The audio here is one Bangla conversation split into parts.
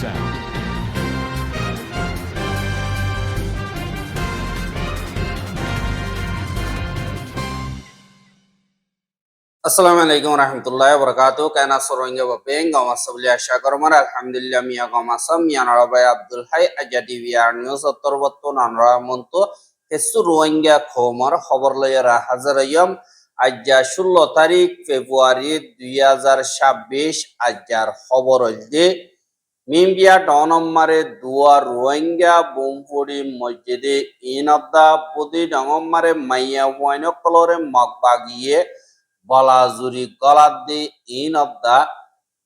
sound. আসসালামু আলাইকুম রহমতুল্লাহ বরকাত কেনা সরঙ্গে বাপেং গমা সবলি আশা করমার আলহামদুলিল্লাহ মিয়া গমা সাম মিয়া নরবাই আব্দুল হাই আজাদি বিয়ার নিউজ উত্তর বত্তন আনরা মন্ত হেসু রোহিঙ্গা খবর খবর লইয়া হাজার ইয়ম আজ্জা ষোলো তারিখ ফেব্রুয়ারি দুই হাজার ছাব্বিশ আজ্জার খবর যে মিম্বিয়া ডনম্মারে দুয়ার রোহিঙ্গা বোমপুরি মসজিদে ইনদ্দা বুদি ডঙম্মারে মাইয়া ওয়াইনকলরে মগবাগিয়ে বলাজুরি গলাদ্দি ইন অফ দা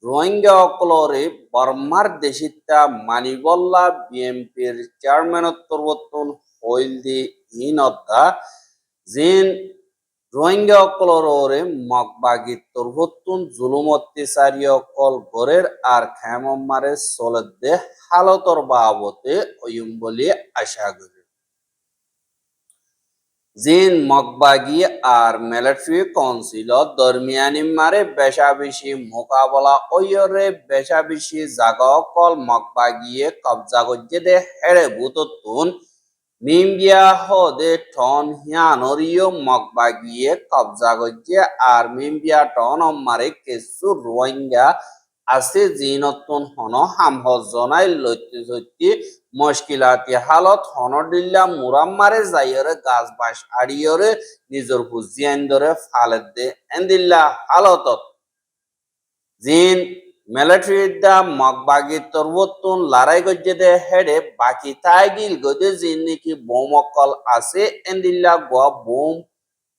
রোহিঙ্গা অকলরে বর্মার দেশিতা মানিবল্লা বিএমপির চেয়ারম্যান তরবতন হইল দি ইন অফ দা। জিন রোহিঙ্গা মগবাগি তরবতন জুলুম অকল গরের আর চলদে হালতর বাবতে অয়ুম আশা করি। জিন মকবাগি আর মিলিটারি কাউন্সিল দরমিয়ানি মারে বেশা বেশি মোকাবলা ওয়রে বেশা বেশি জাগা অকল মকবাগিয়ে কবজা গজ্জে দে হেড়ে বুততুন মিম্বিয়া হদে টন হিয়ানরিও মকবাগিয়ে কবজা গজ্জে, আর মিম্বিয়া টন মারে কেসু রোহিঙ্গা আছে জিনতুন হন হামহ জনাই লইতে সত্যি মুশকিলাতি হালত হনডিল্লা মুরাম্মারে যাইয়রে গাছ বাস আড়িয়রে নিজর হুজিয়ান ধরে ফালেদ দে এন্দিল্লা হালতত। জিন মিলিটারি দা মগবাগি তরবতুন লড়াই গজ্জে দে হেডে বাকি তাইগিল গদে নাকি বোমকল আছে এন্দিল্লা গোয়া বোম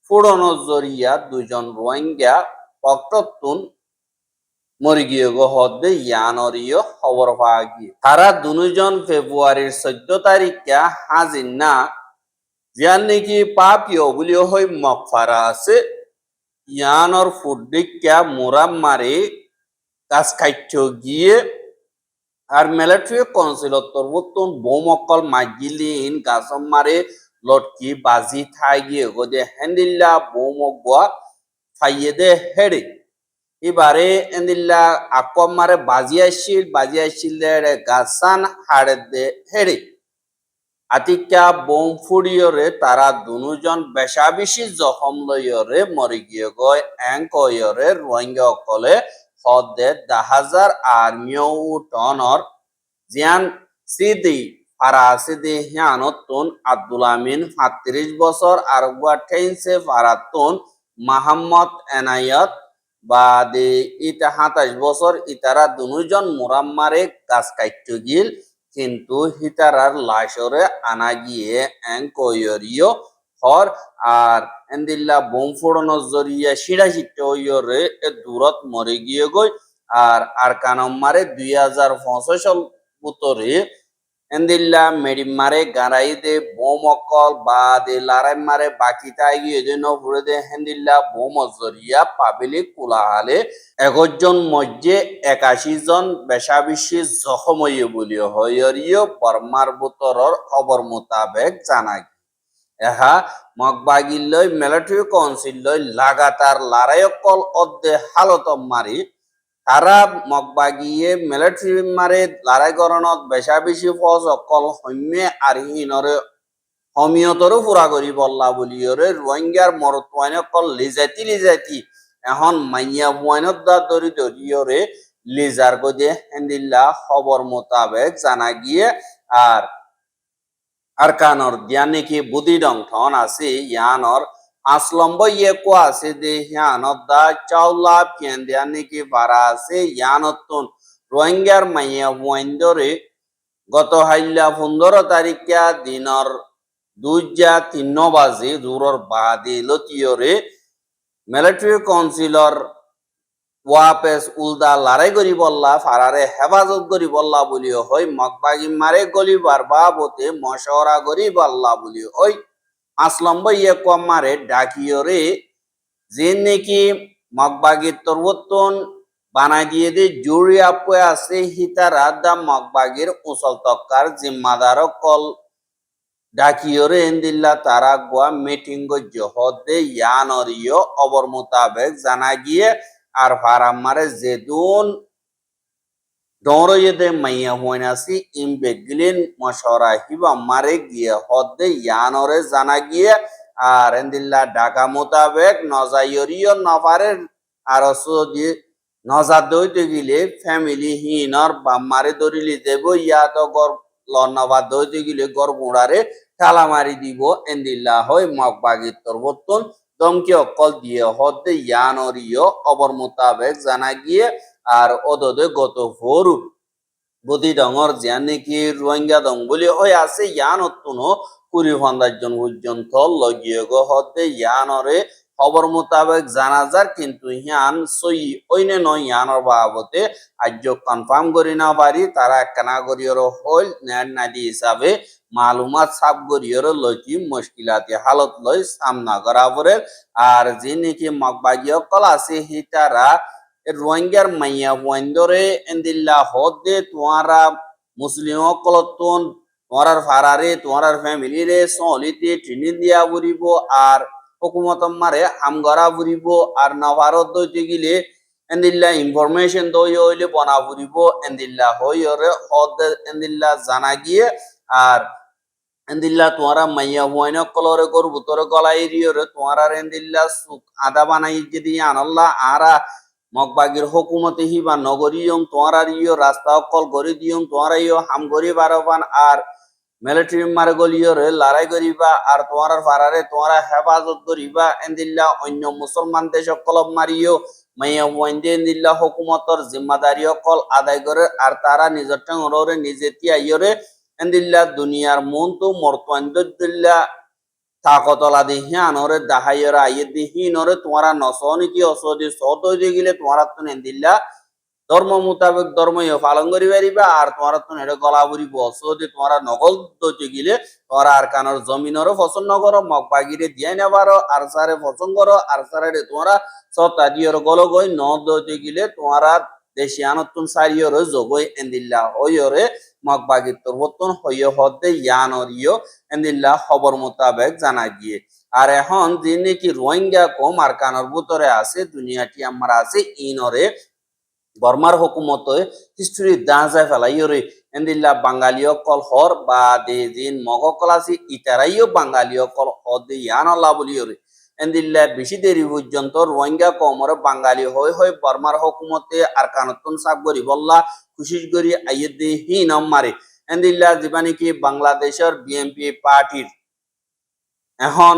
ফুড়নো জরিয়া দুজন রোহিঙ্গা পক্ততুন মরিগিয়ে হদ্দে ইয়ানরিও খবর পাওয়া গিয়ে। তারা দুজন ফেব্রুয়ারির চোদ্দ তারিখে হাজির না। জিয়ান নাকি পাপিও বুলিও হই মকফারা আছে। ইয়ানর ফুডিকা মুরাম মারি কাজ খাইছ গিয়ে আর মিলিটারি কাউন্সিলত তরবতন বোমকল মাগিলিন, গাছম মারে, লটকি, বাজি থাই গিয়ে গদে হ্যান্ডিল্লা বোমক ফাইয়ে দে হেড়ে। এবারে এন্দিল্লা আকম মারে বাজি আসছিল বাজি আসছিল গাছান হাড়ে দে হেড়ে। আতিকা বোম ফুড়িয়রে তারা দুজন বেশা বেশি জখম লইয়রে মরি গিয়ে গয় এঙ্ক ইয়রে রোহিঙ্গা অকলে দাহাজার টনর জিয়ান সিদি ফারাসিদি হিয়ানতুন আব্দুল আমিন বছর আর টেইনসে ফারাতুন মাহমদ এনায়ত বাদে ইটা সাতাশ বছর ইতারা দুজন মুরাম্মারে গাছ কাট্য গিল, কিন্তু হিতারার লাশরে আনা গিয়ে হর আর এন্দিল্লা বোম ফোড়নোর জরিয়া সিঁড়া সিটে ওইরে এ দূরত মরে গিয়ে গই আর আর কানম্মারে দুই হাজার পঁচিশ বুতরে এন্দিল্লা মেডি মারে গারাই দে বোম অকল বা দে লারাই মারে বাকি তাই গিয়ে যে নপুরে দে হেন্দিল্লা বোম জরিয়া পাবিলি কুলাহালে একজন মধ্যে একাশি জন বেশাবেশি জখম হইয়ে বলি হইয়রিও বর্মার বুতরর খবর মোতাবেক জানা এহা মগবাগিল্লই মিলিটারি কাউন্সিল লই লাগাতার লড়াই অকল অদ্দে হালত মারি। তারা মগবাগিয়ে মিলিটারি মারে লড়াই গরণত বেশা বেশি ফজ অকল সৈন্যে আর হিনরে হমিয়তরও পুরা করি বল্লা বলিয়রে রোহিঙ্গার মরতওয়াইন অকল লিজাতি লিজাতি এখন মাইয়া বুয়াইনত দা দরি দরিয়রে লিজার গদে হেন্দিল্লা খবর মোতাবেক জানা গিয়ে আর আর কানর দিয়া নাকি বুদি ডং আছে ইয়ানর আসলম্ব ইয়ে কো আছে দে ইয়ানত দা চাউলা পিয়ান দিয়া নাকি ভাড়া আছে ইয়ানতুন রোহিঙ্গার মাইয়া বুয়াইন্দরে গত হাইল্লা পনেরো তারিখা দিনর দুইজা তিন বাজে দূরর বাদে লতিয়রে মিলিটারি কাউন্সিলর ওয়াপেস উলদা লড়াই করি বললা ফারারে হেফাজত করি বললা বলি হই মকবাগি মারে গলিবার বাবতে মশওরা করি বললা বলি হই আসলম্ব ইয়ে কম মারে ডাকিয়রে যে নাকি মকবাগি তরবতন বানাই দিয়ে দে, জুড়ি আপে আছে হিতারা দা মকবাগির উসল তক্কার জিম্মাদার কল। ডাকিয়রে এন্দিল্লা তারা গোয়া মিটিং জহদে ইয়ানরিয় অবর মোতাবেক জানা গিয়ে আর যেদুন ডoro yede maya huena si imbe gilin mashara hiba mare গিয়ে হদ্দে ইয়ানরে জানা গিয়ে, আর এন্দিল্লা ঢাকা মোতাবেক নজাইরিও নফারের আর দিয়ে নজা দইতে গিলে ফ্যামিলি হিনর বাম্মারে দরিলি দেব ইয়া তো গর লন্নবা দইতে গিলে গর গুড়ারে ঠালা মারি দিব, এন্দিল্লা হয় মগ বাগির তরবতন দমকি অকল দিয়ে হদে ইয়ানরিও অবর মোতাবেক জানা গিয়ে আর অদদে গত ভোরু। বদি ডঙর জিয়ান নাকি রোহিঙ্গা দং বলি ওই আছে, ইয়ান অত্যুন কুড়ি ফন্দার জন পর্যন্ত লগিয়ে গো হদে ইয়ানরে খবর মোতাবেক জানা যার কিন্তু ইয়ান সই ওইনে নয় ইয়ানর বাবতে আজ কনফার্ম করি না পারি তারা একখানা করিয়র হল নেট নাদি হিসাবে মালুমাত সাব করিয়র লইকি মুশকিলাতি হালত লই সামনা করা পরে আর যে নাকি মগবাগীয় কল আছে হি তারা রোহিঙ্গার মাইয়া ওয়াইন্দরে এন্দিল্লা হদে তোমারা মুসলিম কলতন তোমার ফারারে তোমার ফ্যামিলি রে সলিতে ট্রিনি দিয়া বুড়িব আর হুকুমত মারে, আমগরা বুড়িব আর নভারত দইতে গিলে এন্দিল্লা ইনফরমেশন দই হইলে বনা বুড়িব, এন্দিল্লা হইরে হদ এন্দিল্লা জানা গিয়ে আর এন্দিল্লা তোমারা মাইয়া হুয়াইন কলরে গরু বুতরে গলাই রিয়রে তোমারা এন্দিল্লা সুখ আদা বানাই যদি আনল্লা, আরা মগবাগির হকুমতে হিবা নগরীয়ম তোমার ইয় রাস্তা অকল গড়ি দিয়ম তোমার ইয় হাম গড়ি বারবান আর মিলিটারি মারে গলিয়রে লড়াই করিবা আর তোমার ফারারে তোমার হেফাজত করিবা এন্দিল্লা অন্য মুসলমান দেশ অকল মারিও মাইয়া এন্দিল্লা হকুমতর জিম্মাদারি আদায় করে আর তারা নিজের টাঙরে নিজে তিয়াইয়রে এন্দিল্লা দুনিয়ার মন তো মর্তান্দুল্লা তাকতলা দিহি আনরে দাহাইয়রা আইয়ে দিহি নরে তোমারা নসনি কি অসদি সত গেলে তোমারা তো দিল্লা ধর্ম মোতাবেক ধর্ম ইয়ে পালন করি পারিবা, আর তোমারা তো এটা গলা বুড়িব অসদি তোমারা নকল দইতে গেলে তোমরা আর কানর জমিনরও পছন্দ করো মগ বাগিরে দিয়ে নেবারো আর সারে পছন্দ করো, আর সারে তোমরা সত্তা দিয়র গল গই ন দইতে গেলে তোমরা দেশি আনতুন সারিয়র জগই এন্দিল্লা হইয়রে মগ বাগির তোর হইয় হদ্দে ইয়ানরিয় এন্দিল্লা খবর মোতাবেক জানা গিয়ে। আর এখন যে নাকি রোহিঙ্গা কম, আর কানর ভিতরে আছে, দুনিয়াটি আমার আছে, ইনরে বর্মার হুকুমত হিস্ট্রি দাঁজায় ফেলাইরে এন্দিল্লা বাঙালীয় কল হর বা দে দিন মগকল আছে ইতারাইও বাঙালীয় কল হর দে ইয়ান আল্লাহ বলিয়রে এন্দিল্লা বেশি দেরি পর্যন্ত রোহিঙ্গা কমর বাঙালি হয়ে হয়ে বর্মার হুকুমতে আর কানতুন সাব গরি বল্লা খুশি করি আইয়ে দে হি নাম মারে এন্দিল্লা যিবা নাকি বাংলাদেশের বিএনপি পার্টির এখন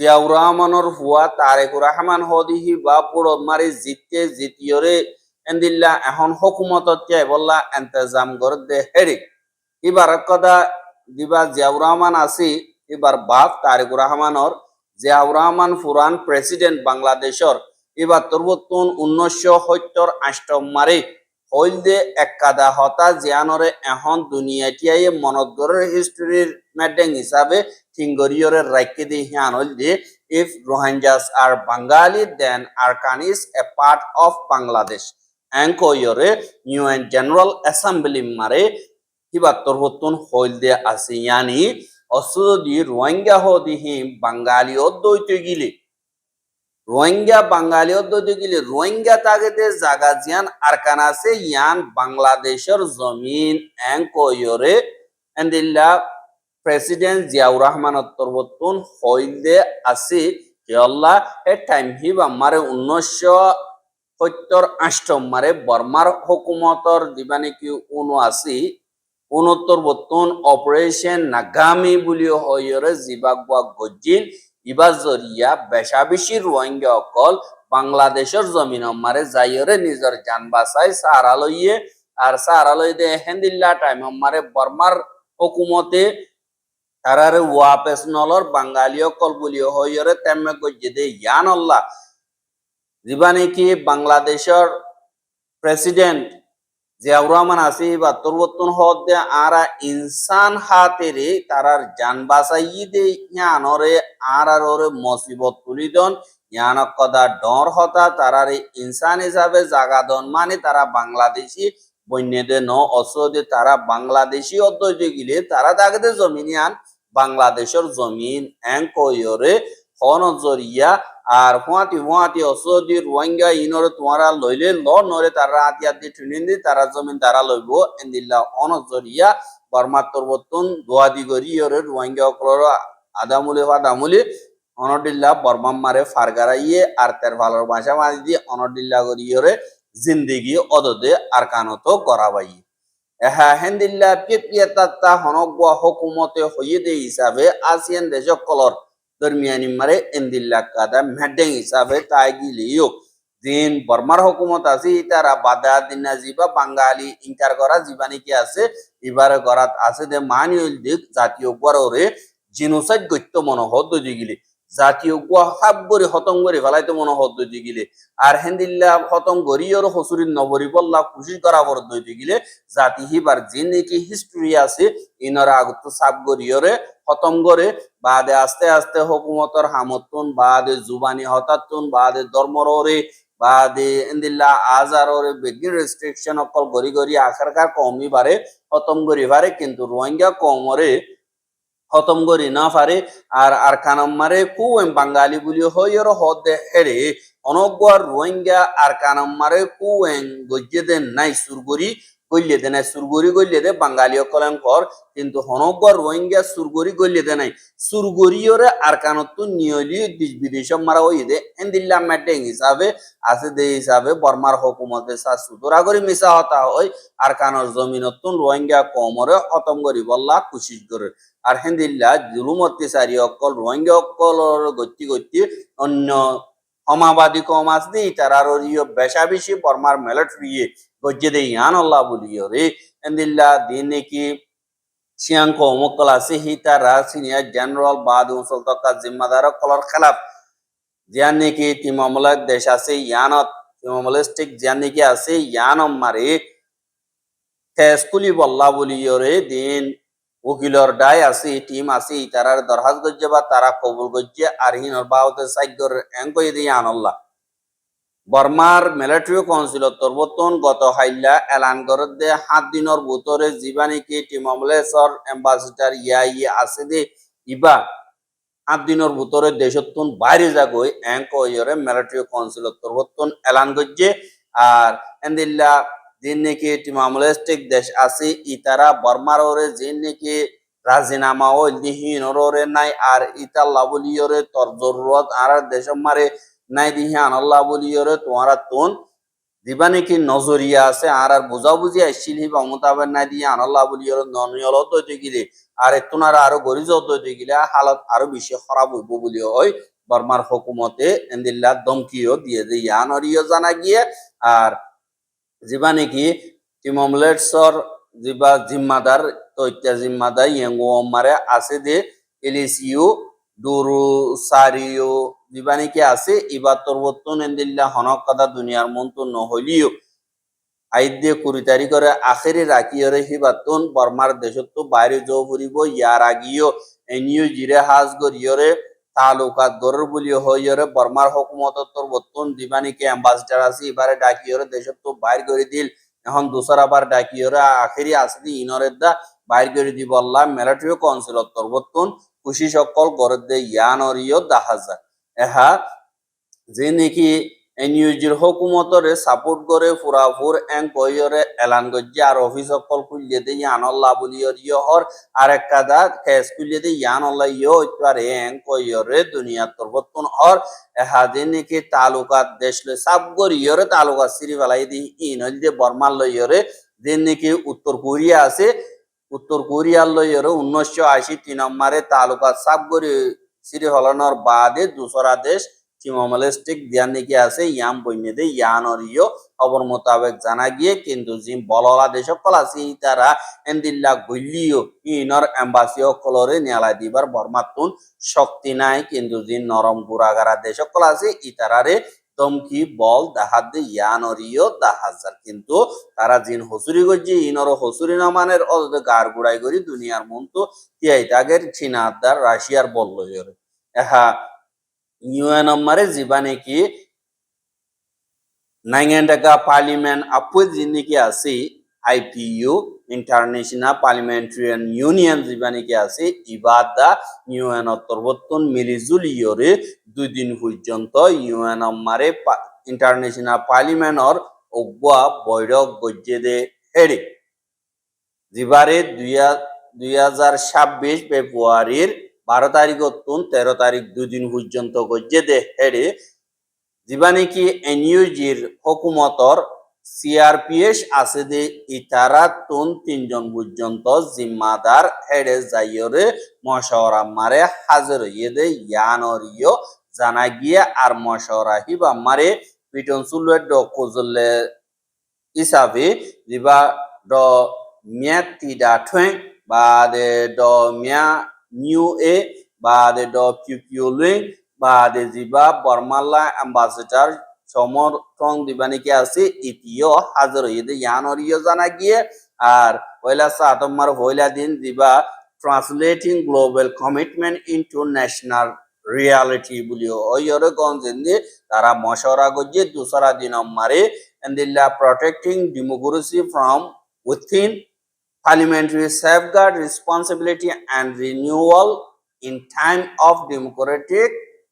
জিয়াউর বা এখন এন্তেজাম দে দিবা বাপ প্রেসিডেন্ট বাংলাদেশর এবার তরবতুন উনিশশো সত্তর আষ্টম মারি হইল দে একাদা হতা জিয়ানরে এখন দুনিয়াটিয়াই মনদরের হিস্টোরির মেডেং হিসাবে থিঙ্গরিয়রের রাখকে দি হিয়ান হইল they if Rohingyas are Bengali then Arakanese a part of Bangladesh. অ্যাঙ্কয়রে UN general assembly মারে হিবা তরবতুন হইল দে আছে ইয়ানি অসুদি রোহিঙ্গা হদিহি বাঙালি অদ্বৈত গিলে। রোহিঙ্গা বাঙালি অদ্বৈত গিলে রোহিঙ্গা তাগেতে জাগা জিয়ান আরকান আছে ইয়ান বাংলাদেশের জমিন অ্যাঙ্কয়রে এন্দিল্লা প্রেসিডেন্ট জিয়াউর রহমান তরবতুন হইল আছে আল্লাহ এ টাইম উনিশশো সত্তর বর্মার হুকুমতর দিবানি কি উনো আছি উনত্তর অপারেশন নাগামি বুলি হইরে জিবাক বা গজিল ইবা জরিয়া বেশা বেশি রোহিঙ্গা অকল, বাংলাদেশের জমিন মারে যাইরে নিজের জান বাঁচাই সারা লইয়ে আর সারা লই দে হেন্দিল্লা টাইম মারে বর্মার হুকুমতে তারারে ওয়াপেস নলর বাঙালি অকল বুলি হইরে তেমে গজ্জে দে, ইয়ান আল্লাহ। যিবা নাকি বাংলাদেশের প্রেসিডেন্ট জিয়াউর রহমান আছে বা তরবতন হদে আরা ইনসান হাতেরে তারার জান বাঁচাই দে, ইয়ানরে আর আর ওরে মুসিবত তুলি দন। ইয়ানক কদা ডর হতা, তারারে ইনসান হিসাবে জাগা দন মানে তারা বাংলাদেশি বন্যদে ন অসদে তারা বাংলাদেশি অধ্যয় গিলে তারা তাকে জমিন, ইয়ান বাংলাদেশের জমিন অ্যাঙ্কয়রে হন জরিয়া আর ফুয়াতি ফুয়াতি অসদি রোহিঙ্গা ইনরে তোমারা লইলে ল নরে তারা আতি আতি টুনিন্দি তারা জমিন তারা লইব। এন্দিল্লা অন জরিয়া বর্মার তরবতন দোয়াদি গরি ইয়রে রোহিঙ্গা অকলর আদামুলি আদামুলি অনডিল্লা বর্মাম মারে ফারগারাইয়ে, আর তের ভালোর ভাষা মারি দিয়ে অনডিল্লা গরি ইয়রে জিন্দিগি অদদে আর কানত গড়াবাই এহা হেন্দিল্লা পিপিয়া তাত্তা হনগুয়া হকুমতে হইয়ে হিসাবে আসিয়ান দেশকলর দরমিয়ানি মারে এন্দিল্লা কাদা মেডেং হিসাবে তাই গিলিও দিন বর্মার হকুমত আছে তারা বাদা দিনা জিবা বাঙালি ইনকার করা জীবানি কি আছে ইবার গরাত আছে দে মানিউল দিক জাতীয় গড়রে জিনোসাইড গত্য মনে হদ্দ দিগিলি জাতীয় গুয়া হাব করে হতম করে ফেলাইতে মনে হদ্দ দিগিলে আর হেন্দিল্লা হতম গরিয়র হসুরির নবরি বল্লা খুশি করা বড় দইতে গিলে জাতি হিবার যে নাকি হিস্ট্রি আছে ইনরা আগত সাব গরিয়রে খতম করে বাদে আস্তে আস্তে হকুমতর হামতুন বাদে জুবানি হতাতুন বাদে ধর্মরে বাদে এন্দিল্লা আজাররে বেগি রেস্ট্রিকশন অকল গরি গরি আখারকার কমি বারে খতম করি পারে কিন্তু রোহিঙ্গা কমরে খতম করি না পারে। আর আর কানম মারে কুয়েম বাঙালি বলি হই আর হদে হেরে অনগুয়ার রোহিঙ্গা আর কানম মারে কুয়েং গজ্জে দেন নাই সুরগরি গল্লে দে নাই, সুরগরি গল্লে দে, বাঙালি কর কিন্তু হনগুয়ার রোহিঙ্গা সুরগরি গল্লে দে নাই। সুরগরিয়রে আর কানত নিয়লি দেশ বিদেশ মারা হই দে, এন্দিল্লা মেটেং হিসাবে, আছে দে হিসাবে, বর্মার হকুমতে সা সুতরা করি মিশা হতা হয় আর কানর জমিনতুন রোহিঙ্গা কমরে খতম করি বল্লা কুশিস করে আর হেন্দিল্লা জুলুম অত্যাচারী অকল, রোহিঙ্গা অকলর গতি গতি অন্য সমাবাদী কম আসদি তারার ইয়ে বেশা বেশি বর্মার মেলট ফিরিয়ে গজ্জে দে ইয়ান আল্লাহ বলিও রে। এন্দিল্লা দিন নাকি সিয়াং কমকল আছে হি তারা সিনিয়র জেনারেল বাদ উসল তকা জিম্মাদার কলর খেলাফ। জিয়ান নাকি তিমামলাক দেশ আছে, ইয়ানত তিমামলাস্টিক জিয়ান নাকি আছে ইয়ানম মারে তেজকুলি বল্লা বলিও রে। দিন উকিলর ডাই আছে, টিম আছে তারার দরহাজ গজ্জে বা তারা কবুল গজ্জে আর হিনর বাউতে সাইগর এঙ্কই দিয়ে আনল্লা বর্মার মিলিটারি কাউন্সিল তরবতন গত হাইল্লা এলান করে দে, সাত দিনের ভিতরে জীবানিকি টিমমলেসর এম্বাসিডার ইয়া ইয়ে আছে দে, ইবা সাত দিনের ভিতরে দেশতুন বাইরে যাগই এঙ্ক ইয়রে মিলিটারি কাউন্সিল তরবতন এলান গজ্জে আর এন্দিল্লা ইতারা বর্মার ওরে যে নাকি রাজিনামা ও দিহীন ওরে নাই আর ইতা লাবলিয়রে জরুরত আর মারে নাই দিহি আনাল্লাহ বলিয়রে তোমারা তোন দিবা নাকি নজরিয়া আছে আর আর বুঝা বুঝি আসছিল হিবা মোতাবেক নাই দিয়ে আনাল্লাহ বলিয়রে ননিয়ল দইতে গিলে আর এতুনারা আরও গরিজ দইতে গিলে হালত আরও বেশি খারাপ হইব বলি হয় বর্মার হকুমতে এন্দিল্লা দমকিও দিয়ে যে ইয়ানরিও জানা গিয়ে আর যিবা নেকি টিমমলেটছৰ যিবা জিম্মাদাৰ তথ্য জিম্মাদাৰ ইয়েঙ্গো মারে আছে দে এলিসিও দুরু সারিও যিবা নেকি আছে? ইবা তরবতন এন্দিল্লা হনক কথা দুনিয়ার মন্তু নহলিও আইদে কুড়ি তারিখরে আখেরি রাখিয়রে হিবাতন বর্মার দেশতো বাইরে যাও ফুরিব ইয়ার আগিও এনিও জিরে হাজ গরিয়রে তালুকাত গরুর বলি হইয়রে বর্মার হকুমতর বর্তন দিবানিকে অ্যাম্বাসডার আছে এবারে ডাকিয়রে দেশত তো বাইর করে দিল। এখন দুসর আবার ডাকিয়রে আখেরি আসদি ইনরের দা বাইর করে দি বললাম মিলিটারি তোর বর্তন খুশি সকল গরদ দে ইয়ান অরিয় দাহাজা এহা, যে নাকি এনইউজির হকুমতরে সাপোর্ট করে ফুরাফুর এং কইয়রে এলান গজ্জে আর অফিস সকল খুলিয়ে দে ইয়ান আল্লাহ বলিয়র ইয়হর আর এক কাদা কেস খুলিয়ে দে ইয়ান আল্লাহ ইয় ইতার এং কইয়রে দুনিয়া তরবতন হর এহা যে নাকি তালুকাত দেশ লই সাব গরিয়রে তালুকাত সিরি ফেলাই দি ইন ইনল যে বর্মাল লইয়রে যে নাকি উত্তর কোরিয়া আছে। উত্তর কোরিয়ার লইয়রে উনিশশো আশি তিন নম্বরে তালুকাত সাব গরি সিরি হলানোর বাদে দুসরা দেশ চিমমলেস্টিক দিয়ান নাকি আছে? ইয়াম বইনে দে ইয়ানর ইয় খবর মোতাবেক জানা গিয়ে কিন্তু জিম বললা দেশ সকল আছে তারা এন্দিল্লা গল্লিও ইনর এম্বাসি সকলরে নিয়ালা দিবার বর্মাতুন শক্তি নাই কিন্তু জিন নরম গুড়াগারা দেশ সকল আছে, ইতারারে দমকি বল দাহাদ দে ইয়ানরিও দাহাজার কিন্তু তারা জিন হসুরি গজি ইনর হসুরি নামানের অদ গার গুড়াই করি দুনিয়ার মন তো তিয়াই তাগের চীনাদার রাশিয়ার বল লইরে এহা কি টাকা পার্লিমেন্ট আপু জিনিকি আছে আইপিইউ ইউনিয়ন যিবানিকি আছে ইবাদা ইউএন অন্তর্বর্তন মিলিজুলিয়রে দুই দিন পর্যন্ত ইউএন মারে পার্লিমেন্টর অগুয়া বৈঠক গজ্জে দে হেডি যিবারে দুই হাজার ছাব্বিশ ফেব্রুয়ারির বারো তারিখ তুন তেরো তারিখ দুই দিন পর্যন্ত গজ্জে দে হেডে যিবানিকি এনইউজির হকুমতর সিআরপিএস আছে দে ইতারা তুন তিনজন পর্যন্ত জিম্মাদার হেডে যাইয়রে মশওরা মারে হাজির হইয়ে দে, ইয়ানরিও জানা গিয়ে আর মশওরা হিবা মারে পিটন সুলে ড কোজলে হিসাবে দিবা ড মিয়া তিডা ঠুং বা de do mia de do piu piu luen ba de ziba বর্মালা অ্যাম্বাসেডর সমর্থন দিবানিকে আছে ইতিও হাজার হইয়ে ইয়ানরিও জানা গিয়ে, আর পয়লা সাতম্বর পয়লা দিন দিবা translating global commitment into national reality বলিও ওইরে গঞ্জেন্দি, তারা মশওরা গজ্জে দুসরা দিন মারে এন্দিল্লা protecting democracy from within parliamentary safeguard, responsibility, and renewal in time of democratic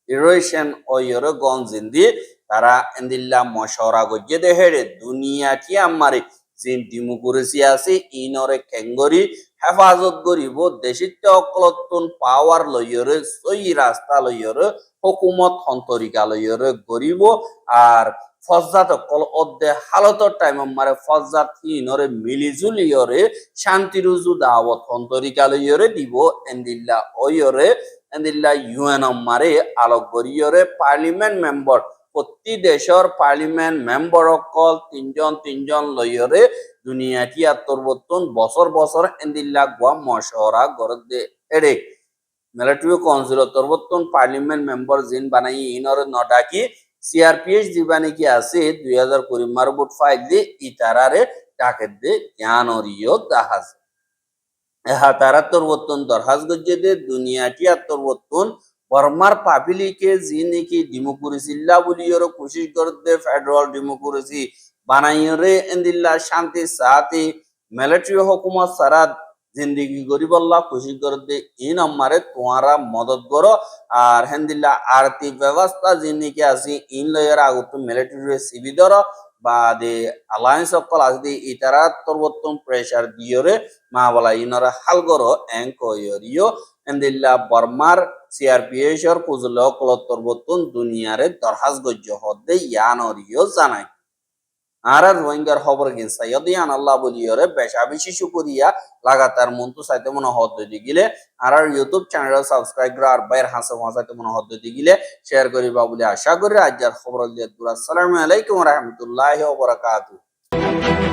erosion ও ইয়রে গঞ্জিন্দি তারা এন্দিল্লা মশওরা গজ্জে দেহেরে দুনিয়াটি আমারে যে ডেমোক্রেসি আছে ইনরে কেঙ্গরি হেফাজত করিব দেশিত অকলতুন পাওয়ার লইয়রে সই রাস্তা লইয়রে হুকুমত হন্তরিকা লইয়রে গরিব আর ফজ্জাত কল অদ্দে হালতর টাইম মারে মিলিজুলিয়রে শান্তি রুজু দাওয়াত দিব এন্দিল্লা ওয়রে, এন্দিল্লা ইউএন মারে আলোক গরিয়রে পার্লিমেন্ট মেম্বার, প্রতি দেশের পার্লিমেন্ট মেম্বার অকল তিনজন তিনজন লইয়রে, দুনিয়াটি আত্মবর্তন বছর বছর এন্দিল্লা গোয়া মশহরা গরদে এড়ে। মিলিটারি কাউন্সিল তরবর্তন পার্লিমেন্ট মেম্বার জিন বানাই ইনর নডাকি সিআরপিএস দিবানি কি আছে? দুই হাজার কুড়ি মারবুট ফাইল দিয়ে ইতারারে টাকের দে জ্ঞানরিয় দাহাজ এহা তারা তরবর্তন দরহাজ গজ্জে দে দুনিয়াটি আর তরবর্তন বর্মার পাবিলিকে জি নাকি ডেমোক্রেসিল্লা বলিয়র কোশিশ করতে ফেডারেল ডেমোক্রেসি বানাইরে এন্দিল্লা শান্তি সাথে, মিলিটারি হুকুমত সারা জিন্দিগি গরিবল্লা খুশি করতে ইন আমারে তোমারা মদত করো। আর হেন্দিল্লা আর্থিক ব্যবস্থা যিনিকে আছে ইন লয়ের আগত মিলিটারি সিবিদর বা দে আলায়েন্স অকল আছে দে ইতারা তরবর্তন প্রেসার দিয়রে মা বলা ইনরা হাল করো এঙ্ক ইয়রিও হেন্দিল্লা, বর্মার সিআরপিএস এর কুজল অকল তরবর্তন দুনিয়ারে দরহাজ গজ্য হদ্দে ইয়ানরিও জানাই। আর রোহিঙ্গার খবর গেছে। যদি আন আল্লাহ বলিয়রে বেশা, বেশি শুকরিয়া, লাগাতার মন্তু সাইতে মনে হদ দি গিলে। আর ইউটিউব চ্যানেল সাবস্ক্রাইব করে আর বাইর হাসে হাসাইতে মনে হদ দি গিলে শেয়ার করিবা বলে আশা করি। আজ্জার খবর দিয়ে আসসালামু আলাইকুম রহমতুল্লাহ ওয়া বারাকাতুহু।